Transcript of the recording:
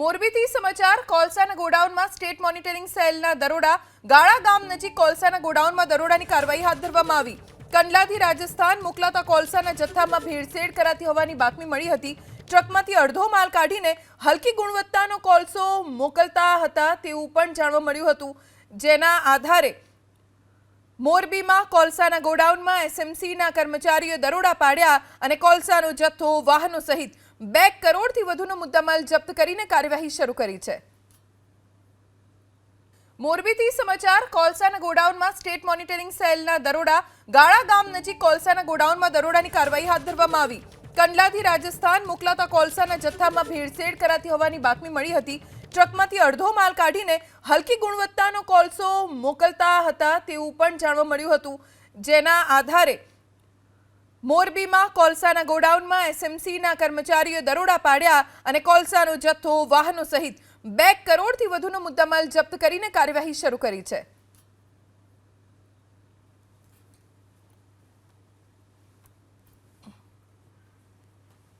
મોરબીથી સમાચાર, કોલસાના ગોડાઉનમાં state monitoring સેલના દરોડા. ગાળા ગામ નજીક કોલસાના ગોડાઉનમાં દરોડાની કાર્યવાહી હાથ ધરવામાં આવી. કંડલાથી રાજસ્થાન મોકલાતા કોલસાના જથ્થામાં ભેળસેળ કરાતી હોવાની બાતમી મળી હતી. ટ્રકમાંથી અડધો માલ કાઢીને હલકી ગુણવત્તાનો કોલસો મોકલતા હતા તેવું પણ જાણવા મળ્યું હતું. જેના આધારે મોરબીમાં કોલસાના ગોડાઉનમાં એસએમસીના કર્મચારીઓ દરોડા પાડ્યા અને કોલસાનો જથ્થો, વાહનો સહિત બે કરોડથી વધુનો મુદ્દામાલ જપ્ત કરીને કાર્યવાહી શરૂ કરી છે. મોરબીથી સમાચાર, કોલસાના ગોડાઉનમાં સ્ટેટ મોનિટરિંગ સેલના દરોડા, ગાળા ગામ નજીક કોલસાના ગોડાઉનમાં દરોડાની કાર્યવાહી હાથ ધરવામાં આવી. કંડલાથી રાજસ્થાન મોકલાતા કોલસાના જથ્થામાં ભેળસેળ કરાતી હોવાની બાતમી મળી હતી. ટ્રકમાંથી અડધો માલ કાઢીને હલકી ગુણવત્તાનો કોલસો મોકલતા હતા તેવું પણ જાણવા મળ્યું હતું. જેના આધારે મોરબીમાં કોલસાના ગોડાઉનમાં એસએમસીના કર્મચારીઓ દરોડા પાડ્યા અને કોલસાનો જથ્થો, વાહનો સહિત બે કરોડથી વધુનો મુદ્દામાલ જપ્ત કરીને કાર્યવાહી શરૂ કરી છે.